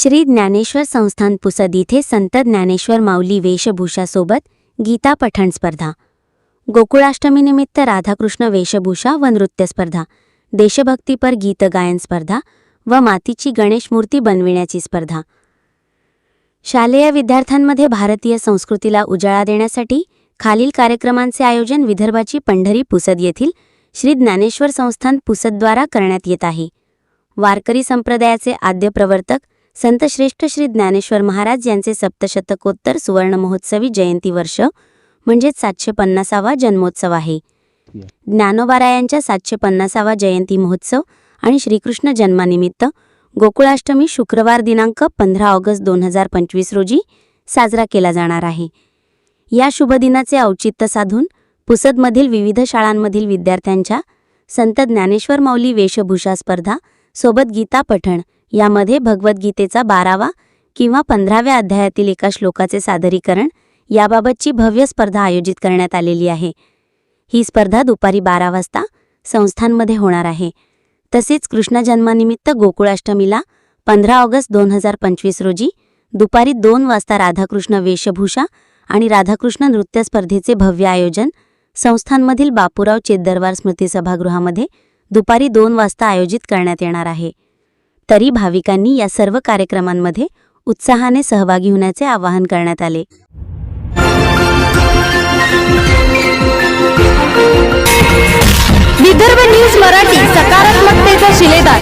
श्री ज्ञानेश्वर संस्थान पुसद इथे संत ज्ञानेश्वर माऊली वेशभूषासोबत गीता पठण स्पर्धा. गोकुळाष्टमीनिमित्त राधाकृष्ण वेशभूषा व नृत्य स्पर्धा देशभक्तीपर गीत गायन स्पर्धा व मातीची गणेश मूर्ती बनविण्याची स्पर्धा. शालेय विद्यार्थ्यांमध्ये भारतीय संस्कृतीला उजाळा देण्यासाठी खालील कार्यक्रमांचे आयोजन विदर्भाची पंढरी पुसद येथील श्री ज्ञानेश्वर संस्थान पुसदद्वारा करण्यात येत आहे. वारकरी संप्रदायाचे आद्य प्रवर्तक संत श्रेष्ठ श्री ज्ञानेश्वर महाराज यांचे सप्तशतकोत्तर सुवर्ण महोत्सवी जयंती वर्ष म्हणजेच सातशे पन्नासावा जन्मोत्सव आहे. ज्ञानोबारायांच्या सातशे पन्नासावा जयंती महोत्सव आणि श्रीकृष्ण जन्मानिमित्त गोकुळाष्टमी शुक्रवार दिनांक पंधरा ऑगस्ट दोन हजार पंचवीस रोजी साजरा केला जाणार आहे. या शुभदिनाचे औचित्य साधून पुसदमधील विविध शाळांमधील विद्यार्थ्यांच्या संत ज्ञानेश्वर माऊली वेशभूषा स्पर्धा सोबत गीता पठण यामध्ये भगवद्गीतेचा बारावा किंवा पंधराव्या अध्यायातील एका श्लोकाचे सादरीकरण याबाबतची भव्य स्पर्धा आयोजित करण्यात आलेली आहे. ही स्पर्धा दुपारी बारा वाजता संस्थांमध्ये होणार आहे. तसेच कृष्ण जन्मानिमित्त गोकुळाष्टमीला पंधरा ऑगस्ट दोन हजार पंचवीस रोजी दुपारी दोन वाजता राधाकृष्ण वेशभूषा आणि राधाकृष्ण नृत्य स्पर्धेचे भव्य आयोजन संस्थांमधील बापूराव चेद्दरवार स्मृती सभागृहामध्ये दुपारी दोन वाजता आयोजित करण्यात येणार आहे. तरी भाविकांनी या सर्व कार्यक्रमांमध्ये उत्साहाने सहभागी होण्याचे आवाहन करण्यात आले.